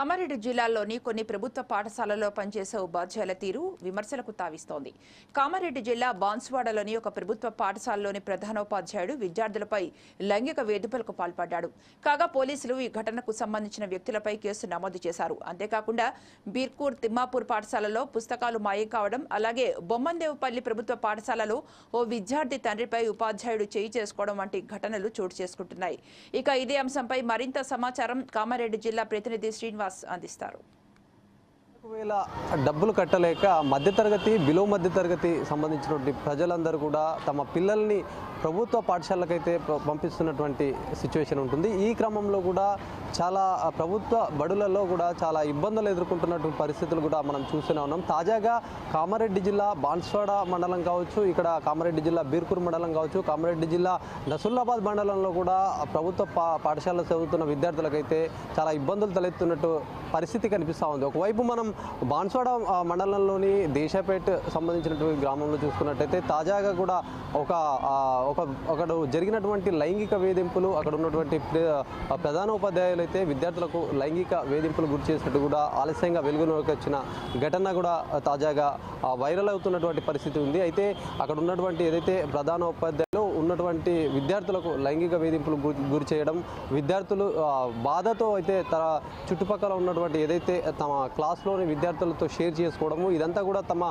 కామారెడ్డి జిల్లాలోని కొన్ని ప్రభుత్వ పాఠశాలల్లో పనిచేసే ఉపాధ్యాయుల తీరు విమర్శలకు తావిస్తోంది. కామారెడ్డి జిల్లా బాన్స్వాడలోని ఒక ప్రభుత్వ పాఠశాలలోని ప్రధానోపాధ్యాయుడు విద్యార్థులపై లైంగిక వేధింపులకు పాల్పడ్డాడు. కాగా పోలీసులు ఈ ఘటనకు సంబంధించిన వ్యక్తులపై కేసు నమోదు చేశారు. అంతేకాకుండా బీర్కూర్ తిమ్మాపూర్ పాఠశాలలో పుస్తకాలు మాయం కావడం అలాగే బొమ్మందేవుపల్లి ప్రభుత్వ పాఠశాలలో ఓ విద్యార్థి తండ్రిపై ఉపాధ్యాయుడు చేయి చేసుకోవడం వంటి ఘటనలు చోటు చేసుకుంటున్నాయి. ఇక ఇదే అంశంపై మరింత సమాచారం కామారెడ్డి జిల్లా ప్రతినిధి శ్రీనివాస్ అందిస్తారు. ఒకవేళ డబ్బులు కట్టలేక మధ్యతరగతి బిలో మధ్యతరగతి సంబంధించినటువంటి ప్రజలందరూ కూడా తమ పిల్లల్ని ప్రభుత్వ పాఠశాలకైతే ప- పంపిస్తున్నటువంటి సిచ్యువేషన్ ఉంటుంది. ఈ క్రమంలో కూడా చాలా ప్రభుత్వ బడులలో కూడా చాలా ఇబ్బందులు ఎదుర్కొంటున్నటువంటి పరిస్థితులు కూడా మనం చూస్తూనే ఉన్నాం. తాజాగా కామారెడ్డి జిల్లా బాన్స్వాడ మండలం కావచ్చు ఇక్కడ కామారెడ్డి జిల్లా బీర్కూర్ మండలం కావచ్చు కామారెడ్డి జిల్లా నసుల్లాబాద్ మండలంలో కూడా ప్రభుత్వ పా పాఠశాలలో చదువుతున్న విద్యార్థులకైతే చాలా ఇబ్బందులు తలెత్తున్నట్టు పరిస్థితి కనిపిస్తూ ఉంది. ఒకవైపు మనం బాన్స్వాడ మండలంలోని దేశాపేట్ సంబంధించినటువంటి గ్రామంలో చూసుకున్నట్టయితే తాజాగా కూడా ఒక ఒక అక్కడ జరిగినటువంటి లైంగిక వేధింపులు అక్కడ ఉన్నటువంటి ప్ర- ప్రధానోపాధ్యాయులు అయితే విద్యార్థులకు లైంగిక వేధింపులు గురి చేసినట్టు కూడా ఆలస్యంగా వెలుగులోకి వచ్చిన ఘటన కూడా తాజాగా వైరల్ అవుతున్నటువంటి పరిస్థితి ఉంది. అయితే అక్కడ ఉన్నటువంటి ఏదైతే ప్రధానోపాధ్యాయులు ఉన్నటువంటి విద్యార్థులకు లైంగిక వేధింపులు గురి గురి చేయడం విద్యార్థులు బాధతో అయితే తన చుట్టుపక్కల ఉన్నటువంటి ఏదైతే తమ క్లాస్లోని విద్యార్థులతో షేర్ చేసుకోవడము ఇదంతా కూడా తమ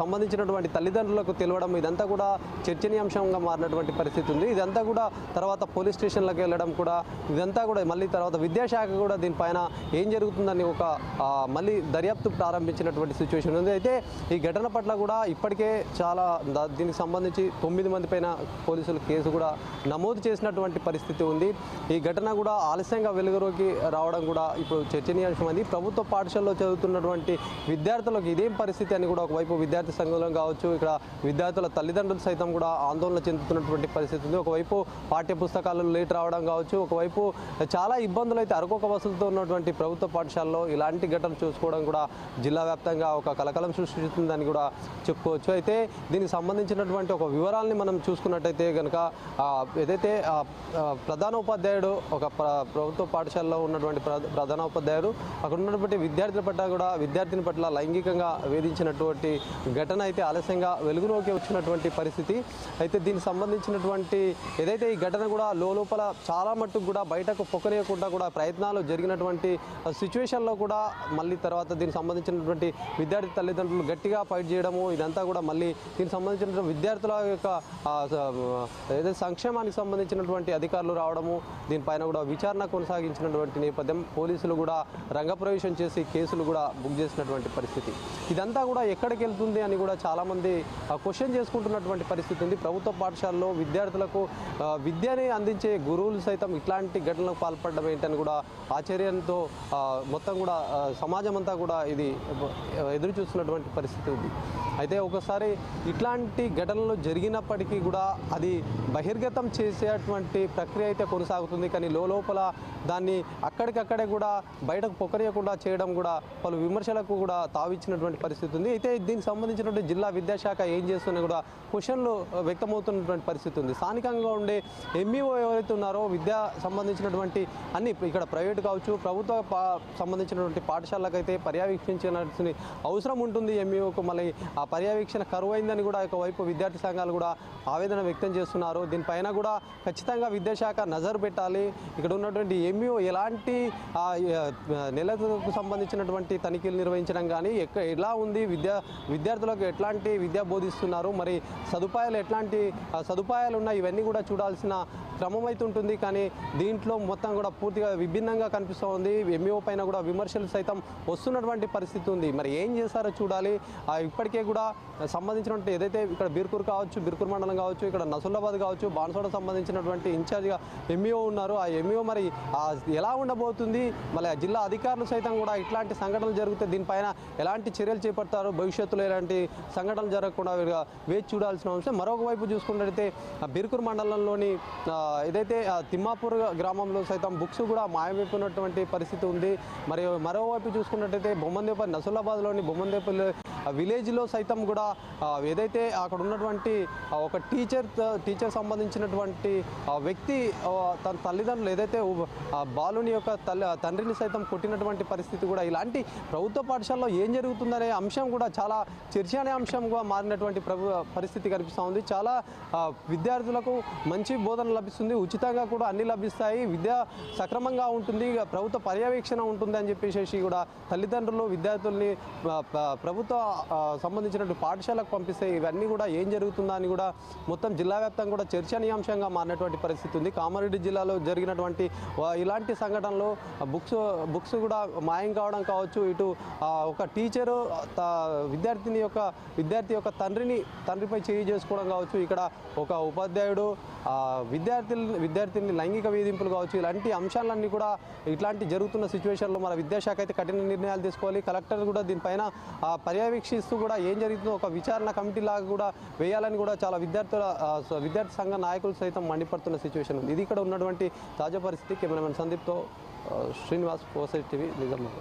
సంబంధించినటువంటి తల్లిదండ్రులకు తెలియడం ఇదంతా కూడా చర్చనీయాంశంగా మారినటువంటి పరిస్థితి ఉంది. ఇదంతా కూడా తర్వాత పోలీస్ స్టేషన్లకు వెళ్ళడం కూడా ఇదంతా కూడా మళ్ళీ తర్వాత విద్యాశాఖ కూడా దీనిపైన ఏం జరుగుతుందని ఒక మళ్ళీ దర్యాప్తు ప్రారంభించినటువంటి సిచ్యువేషన్ ఉంది. అయితే ఈ ఘటన పట్ల కూడా ఇప్పటికే చాలా దీనికి సంబంధించి తొమ్మిది మంది పైన పోలీసులు కేసు కూడా నమోదు చేసినటువంటి పరిస్థితి ఉంది. ఈ ఘటన కూడా ఆలస్యంగా వెలుగులోకి రావడం కూడా ఇప్పుడు చర్చనీయాంశమైంది. ప్రభుత్వ పాఠశాలలో చదువుతున్నటువంటి విద్యార్థులకు ఇదేం పరిస్థితి అని కూడా ఒకవైపు విద్యార్థి సంఘం కావచ్చు ఇక్కడ విద్యార్థుల తల్లిదండ్రులు సైతం కూడా ఆందోళన చెందుతున్నటువంటి పరిస్థితి ఉంది. ఒకవైపు పాఠ్య పుస్తకాలు లేట్ రావడం కావచ్చు ఒకవైపు చాలా ఇబ్బందులు అయితే అరకొక వసతులతో ఉన్నటువంటి ప్రభుత్వ పాఠశాలలో ఇలాంటి ఘటన చూసుకోవడం కూడా జిల్లా వ్యాప్తంగా ఒక కలకలం సృష్టిస్తుందని కూడా చెప్పుకోవచ్చు. అయితే దీనికి సంబంధించినటువంటి ఒక వివరాలని మనం చూసుకున్నట్టయితే కనుక కనుక ఏదైతే ప్రధానోపాధ్యాయుడు ఒక ప్రభుత్వ పాఠశాలలో ఉన్నటువంటి ప్ర- ప్రధానోపాధ్యాయుడు అక్కడ ఉన్నటువంటి విద్యార్థుల పట్ల కూడా విద్యార్థిని పట్ల లైంగికంగా వేధించినటువంటి ఘటన అయితే ఆలస్యంగా వెలుగులోకి వచ్చినటువంటి పరిస్థితి. అయితే దీనికి సంబంధించినటువంటి ఏదైతే ఈ ఘటన కూడా లోపల చాలా మట్టుకు కూడా బయటకు పొక్కనేయకుండా కూడా ప్రయత్నాలు జరిగినటువంటి సిచ్యువేషన్లో కూడా మళ్ళీ తర్వాత దీనికి సంబంధించినటువంటి విద్యార్థి తల్లిదండ్రులు గట్టిగా ఫైట్ చేయడము ఇదంతా కూడా మళ్ళీ దీనికి సంబంధించిన విద్యార్థుల యొక్క ఏదైతే సంక్షేమానికి సంబంధించినటువంటి అధికారులు రావడము దీనిపైన కూడా విచారణ కొనసాగించినటువంటి నేపథ్యం పోలీసులు కూడా రంగప్రవేశం చేసి కేసులు కూడా బుక్ చేసినటువంటి పరిస్థితి. ఇదంతా కూడా ఎక్కడికి వెళ్తుంది అని కూడా చాలామంది క్వశ్చన్ చేసుకుంటున్నటువంటి పరిస్థితి ఉంది. ప్రభుత్వ పాఠశాలలో విద్యార్థులకు విద్యని అందించే గురువులు సైతం ఇట్లాంటి ఘటనలకు పాల్పడడం ఏంటని కూడా ఆశ్చర్యంతో మొత్తం కూడా సమాజం అంతా కూడా ఇది ఎదురు చూస్తున్నటువంటి పరిస్థితి ఉంది. అయితే ఒకసారి ఇట్లాంటి ఘటనలు జరిగినప్పటికీ కూడా అది బహిర్గతం చేసేటువంటి ప్రక్రియ అయితే కొనసాగుతుంది. కానీ లోపల దాన్ని అక్కడికక్కడే కూడా బయటకు పొక్కరియకుండా చేయడం కూడా పలు విమర్శలకు కూడా తావిచ్చినటువంటి పరిస్థితి ఉంది. అయితే దీనికి సంబంధించినటువంటి జిల్లా విద్యాశాఖ ఏం చేస్తున్నా కూడా క్వశ్చన్లు వ్యక్తమవుతున్నటువంటి పరిస్థితి ఉంది. స్థానికంగా ఉండే ఎంఈఓ ఎవరైతే ఉన్నారో విద్యా సంబంధించినటువంటి అన్ని ఇక్కడ ప్రైవేట్ కావచ్చు ప్రభుత్వ పా సంబంధించినటువంటి పాఠశాలకైతే పర్యవేక్షించాల్సిన అవసరం ఉంటుంది ఎంఈఓకు మళ్ళీ ఆ పర్యవేక్షణ కరువు అయిందని కూడా ఒకవైపు విద్యార్థి సంఘాలు కూడా ఆవేదన వ్యక్తం చేస్తున్నారు దీనిపైన కూడా ఖచ్చితంగా విద్యాశాఖ నజర్ పెట్టాలి. ఇక్కడ ఉన్నటువంటి ఎంఈఓ ఎలాంటి నెలకు సంబంధించినటువంటి తనిఖీలు నిర్వహించడం కానీ ఎక్క ఎలా ఉంది? విద్యా విద్యార్థులకు ఎట్లాంటి విద్య బోధిస్తున్నారు? మరి సదుపాయాలు ఎట్లాంటి సదుపాయాలు ఉన్నాయి ఇవన్నీ కూడా చూడాల్సిన క్రమం అయితే ఉంటుంది. కానీ దీంట్లో మొత్తం కూడా పూర్తిగా విభిన్నంగా కనిపిస్తూ ఉంది ఎంఈఓ పైన కూడా విమర్శలు సైతం వస్తున్నటువంటి పరిస్థితి ఉంది. మరి ఏం చేస్తారో చూడాలి. ఆ, ఇప్పటికే కూడా సంబంధించినటువంటి ఏదైతే ఇక్కడ బీర్కూర్ కావచ్చు బీర్కూర్ మండలం కావచ్చు ఇక్కడ నసులాబాద్ కావచ్చు బాన్సోడ సంబంధించినటువంటి ఇన్ఛార్జ్గా ఎంఈఓ ఉన్నారు. ఆ ఎంఈఓ మరి ఎలా ఉండబోతుంది? మళ్ళీ ఆ జిల్లా అధికారులు సైతం కూడా ఇట్లాంటి సంఘటనలు జరిగితే దీనిపైన ఎలాంటి చర్యలు చేపడతారు? భవిష్యత్తులో ఎలాంటి సంఘటనలు జరగకుండా వేచి చూడాల్సిన అంశం. మరొక వైపు చూసుకున్నట్టయితే బీర్కూర్ మండలంలోని ఏదైతే ఆ తిమ్మాపూర్ గ్రామంలో సైతం బుక్స్ కూడా మాయమైపోయినటువంటి పరిస్థితి ఉంది. మరియు మరోవైపు చూసుకున్నట్టయితే బొమ్మందేపల్లి నసులాబాద్లోని బొమ్మందేపల్లి విలేజ్లో సైతం కూడా ఏదైతే అక్కడ ఉన్నటువంటి ఒక టీచర్ టీచర్ సంబంధించినటువంటి వ్యక్తి తన తల్లిదండ్రులు ఏదైతే బాలుని యొక్క తల్లి తండ్రిని సైతం కొట్టినటువంటి పరిస్థితి కూడా ఇలాంటి ప్రభుత్వ పాఠశాలలో ఏం జరుగుతుందనే అంశం కూడా చాలా చర్చనీయాంశంగా మారినటువంటి ప్రభు పరిస్థితి కనిపిస్తూ ఉంది. చాలా విద్యార్థులకు మంచి బోధన లభిస్తుంది. ఉచితంగా కూడా అన్ని లభిస్తాయి. విద్య సక్రమంగా ఉంటుంది. ఇక ప్రభుత్వ పర్యవేక్షణ ఉంటుంది అని చెప్పేసి కూడా తల్లిదండ్రులు విద్యార్థుల్ని ప్రభుత్వ సంబంధించినటువంటి పాఠశాలకు పంపిస్తే ఇవన్నీ కూడా ఏం జరుగుతుందా అని కూడా మొత్తం జిల్లా వ్యాప్తంగా కూడా చర్చనీయాంశంగా మారినటువంటి పరిస్థితి ఉంది. కామారెడ్డి జిల్లాలో జరిగినటువంటి ఇలాంటి సంఘటనలు బుక్స్ బుక్స్ కూడా మాయం కావడం కావచ్చు. ఇటు ఒక టీచరు త- విద్యార్థిని యొక్క విద్యార్థి యొక్క తండ్రిని తండ్రిపై చేయి చేసుకోవడం కావచ్చు. ఇక్కడ ఒక ఉపాధ్యాయుడు విద్యార్థులు విద్యార్థిని లైంగిక వేధింపులు కావచ్చు ఇలాంటి అంశాలన్నీ కూడా ఇట్లాంటి జరుగుతున్న సిచ్యువేషన్లో మన విద్యాశాఖ అయితే కఠిన నిర్ణయాలు తీసుకోవాలి. కలెక్టర్ కూడా దీనిపైన పర్యవేక్షిస్తూ కూడా ఏం జరుగుతుందో ఒక విచారణ కమిటీ లాగా కూడా వేయాలని కూడా చాలా విద్యార్థుల విద్యార్థి సంఘ నాయకులు సైతం మండిపడుతున్న సిచ్యువేషన్ ఉంది. ఇది ఇక్కడ ఉన్నటువంటి తాజా పరిస్థితి. కెమెరామెన్ సందీప్తో శ్రీనివాస్ పోసైట్ టీవీ నిజామాబాద్